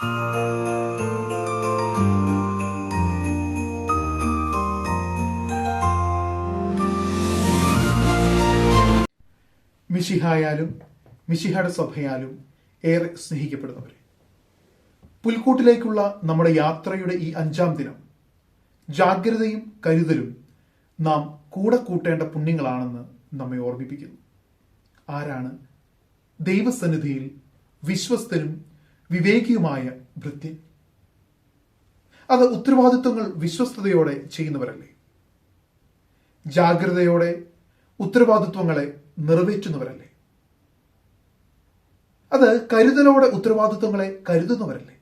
മിഷിഹായാലും മിഷിഹയുടെ സഭയാലും ഏറെ സ്നേഹിക്കപ്പെടുന്നവരെ. പുൽക്കൂട്ടിലേക്കുള്ള നമ്മുടെ യാത്രയുടെ ഈ അഞ്ചാം ദിനം ജാഗ്രതയും കരുതലും നാം കൂടെ കൂട്ടേണ്ട പുണ്യങ്ങളാണെന്ന് നമ്മെ ഓർമ്മിപ്പിക്കുന്നു. ആരാണ് ദൈവസന്നിധിയിൽ വിശ്വസ്തനും വിവേകിയുമായ ഭൃത്യൻ അത് ഉത്തരവാദിത്വങ്ങൾ വിശ്വസ്തയോടെ ചെയ്യുന്നവരല്ലേ? ജാഗ്രതയോടെ ഉത്തരവാദിത്വങ്ങളെ നിറവേറ്റുന്നവരല്ലേ? അത് കരുതലോടെ ഉത്തരവാദിത്വങ്ങളെ കരുതുന്നവരല്ലേ?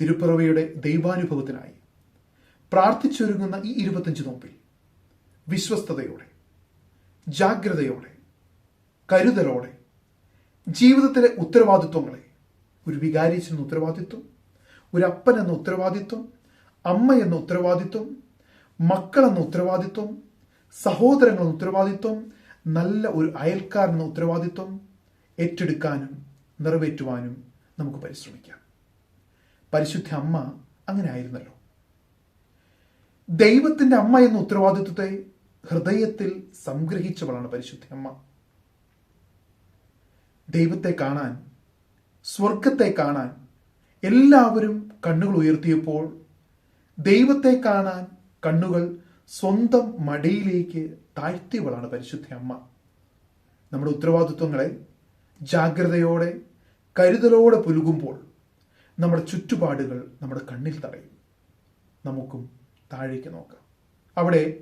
തിരുപ്പിറവിയുടെ ദൈവാനുഭവത്തിനായി പ്രാർത്ഥിച്ചൊരുങ്ങുന്ന ഈ ഇരുപത്തഞ്ച് നോമ്പിൽ വിശ്വസ്തയോടെ ജാഗ്രതയോടെ കരുതലോടെ ജീവിതത്തിലെ ഉത്തരവാദിത്വങ്ങളെ ഒരു വികാരിച്ചെന്ന ഉത്തരവാദിത്വം ഒരു അപ്പൻ എന്ന ഉത്തരവാദിത്വം അമ്മ എന്ന ഉത്തരവാദിത്വം മക്കൾ എന്ന ഉത്തരവാദിത്വം സഹോദരങ്ങൾ എന്ന ഉത്തരവാദിത്വം നല്ല ഒരു അയൽക്കാരൻ എന്ന ഉത്തരവാദിത്വം ഏറ്റെടുക്കാനും നിറവേറ്റുവാനും നമുക്ക് പരിശ്രമിക്കാം. പരിശുദ്ധ അമ്മ അങ്ങനെ ആയിരുന്നല്ലോ. ദൈവത്തിന്റെ അമ്മ എന്ന ഉത്തരവാദിത്വത്തെ ഹൃദയത്തിൽ സംഗ്രഹിച്ചവളാണ് പരിശുദ്ധ അമ്മ. ദൈവത്തെ കാണാൻ സ്വർഗത്തെ കാണാൻ എല്ലാവരും കണ്ണുകൾ ഉയർത്തിയപ്പോൾ ദൈവത്തെ കാണാൻ കണ്ണുകൾ സ്വന്തം മടിയിലേക്ക് താഴ്ത്തിയവളാണ് പരിശുദ്ധ അമ്മ. നമ്മുടെ ഉത്തരവാദിത്വങ്ങളെ ജാഗ്രതയോടെ കരുതലോടെ പുലുകുമ്പോൾ നമ്മുടെ ചുറ്റുപാടുകൾ നമ്മുടെ കണ്ണിൽ തടയും. നമുക്കും താഴേക്ക് നോക്കാം. അവിടെ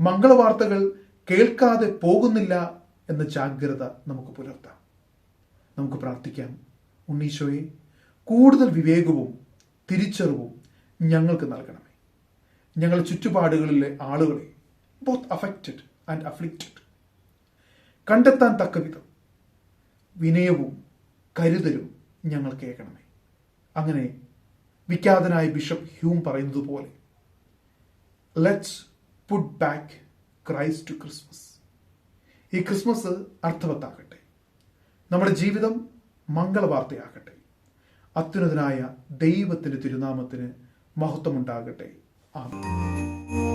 മംഗളവാർത്തകൾ കേൾക്കാതെ പോകുന്നില്ല എന്ന ജാഗ്രത നമുക്ക് പുലർത്താം. നമുക്ക് പ്രാർത്ഥിക്കാം. ഉണ്ണീശോയെ കൂടുതൽ വിവേകവും തിരിച്ചറിവും ഞങ്ങൾക്ക് നൽകണമേ. ഞങ്ങളുടെ ചുറ്റുപാടുകളിലെ ആളുകളെ ബോത്ത് അഫക്റ്റഡ് ആൻഡ് അഫ്ലിക്റ്റഡ് കണ്ടെത്താൻ തക്ക വിധം വിനയവും കരുതലും ഞങ്ങൾ കേൾക്കണമേ. അങ്ങനെ വിഖ്യാതനായ ബിഷപ്പ് ഹ്യൂം പറയുന്നത് പോലെ let's put back Christ to Christmas ഈ ക്രിസ്മസ് അർത്ഥവത്താകട്ടെ. നമ്മുടെ ജീവിതം മംഗളവാർത്തയാകട്ടെ. അത്യുന്നതനായ ദൈവത്തിന്റെ തിരുനാമത്തിന് മഹത്വമുണ്ടാകട്ടെ. ആമേൻ.